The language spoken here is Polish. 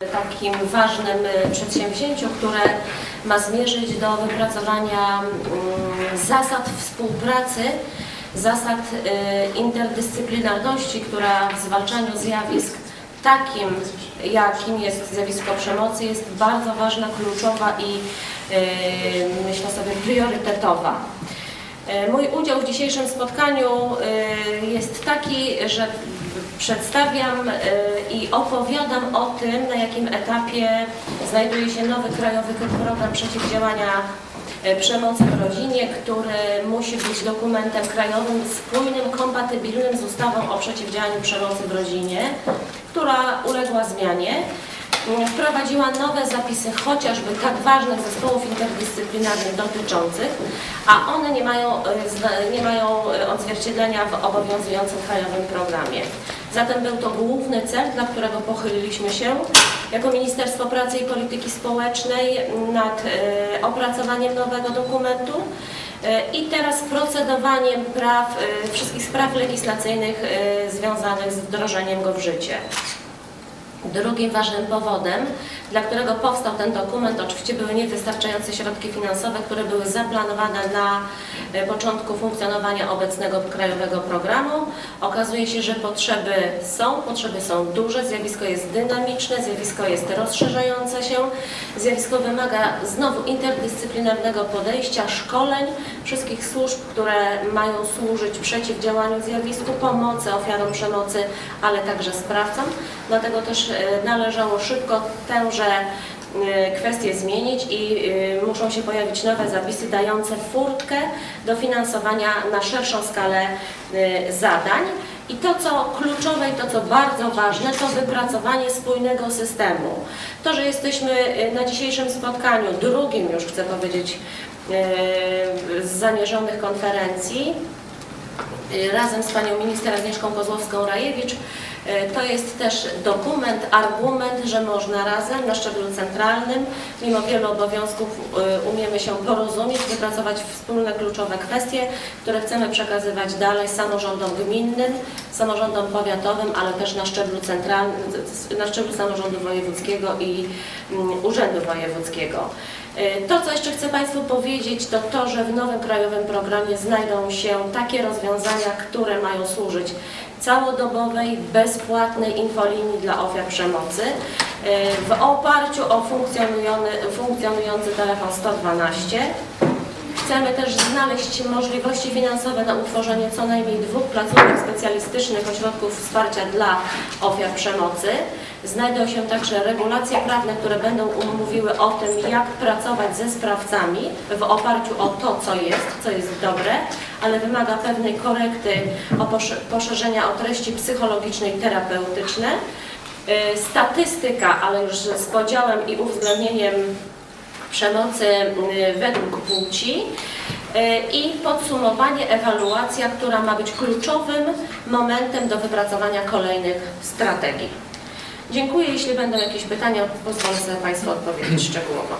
takim ważnym y, przedsięwzięciu, które ma zmierzyć do wypracowania mm, zasad współpracy, zasad y, interdyscyplinarności, która w zwalczaniu zjawisk takim, jakim jest zjawisko przemocy, jest bardzo ważna, kluczowa i y, myślę sobie priorytetowa. Mój udział w dzisiejszym spotkaniu jest taki, że przedstawiam e, i opowiadam o tym, na jakim etapie znajduje się nowy krajowy program przeciwdziałania e, przemocy w rodzinie, który musi być dokumentem krajowym spójnym, kompatybilnym z ustawą o przeciwdziałaniu przemocy w rodzinie, która uległa zmianie wprowadziła nowe zapisy chociażby tak ważnych zespołów interdyscyplinarnych dotyczących, a one nie mają, zna- nie mają odzwierciedlenia w obowiązującym krajowym programie. Zatem był to główny cel, dla którego pochyliliśmy się jako Ministerstwo Pracy i Polityki Społecznej nad e, opracowaniem nowego dokumentu e, i teraz procedowaniem praw, e, wszystkich spraw legislacyjnych związanych z wdrożeniem go w życie. Drugim ważnym powodem, dla którego powstał ten dokument, oczywiście były niewystarczające środki finansowe, które były zaplanowane na e, początku funkcjonowania obecnego krajowego programu. Okazuje się, że potrzeby są, potrzeby są duże, zjawisko jest dynamiczne, zjawisko jest rozszerzające się, zjawisko wymaga znowu interdyscyplinarnego podejścia, szkoleń wszystkich służb, które mają służyć przeciwdziałaniu zjawisku, pomocy ofiarom przemocy, ale także sprawcom. Dlatego też e, należało szybko tęże e, kwestie zmienić i e, muszą się pojawić nowe zapisy dające furtkę do finansowania na szerszą skalę e, zadań. I to, co kluczowe i to, co bardzo ważne, to wypracowanie spójnego systemu. To, że jesteśmy e, na dzisiejszym spotkaniu, drugim już chcę powiedzieć, e, z zamierzonych konferencji, razem z panią minister Agnieszką Kozłowską-Rajewicz. Y, To jest też dokument, argument, że można razem na szczeblu centralnym, mimo wielu obowiązków, y, umiemy się porozumieć, wypracować wspólne kluczowe kwestie, które chcemy przekazywać dalej samorządom gminnym, samorządom powiatowym, ale też na szczeblu centralnym, na szczeblu samorządu wojewódzkiego i mm, urzędu wojewódzkiego. Y, To, co jeszcze chcę Państwu powiedzieć, to to, że w nowym krajowym programie znajdą się takie rozwiązania, które mają służyć całodobowej, bezpłatnej infolinii dla ofiar przemocy y, w oparciu o funkcjonujący telefon 112. Chcemy też znaleźć możliwości finansowe na utworzenie co najmniej dwóch placówek specjalistycznych ośrodków wsparcia dla ofiar przemocy. Znajdą się także regulacje prawne, które będą mówiły o tym, jak pracować ze sprawcami w oparciu o to, co jest, co jest dobre, ale wymaga pewnej korekty, poszerzenia o treści psychologiczne i terapeutyczne. Y, Statystyka, ale już z podziałem i uwzględnieniem przemocy y, według płci y, i podsumowanie, ewaluacja, która ma być kluczowym momentem do wypracowania kolejnych strategii. Dziękuję. Jeśli będą jakieś pytania, pozwolę sobie Państwu odpowiedzieć szczegółowo.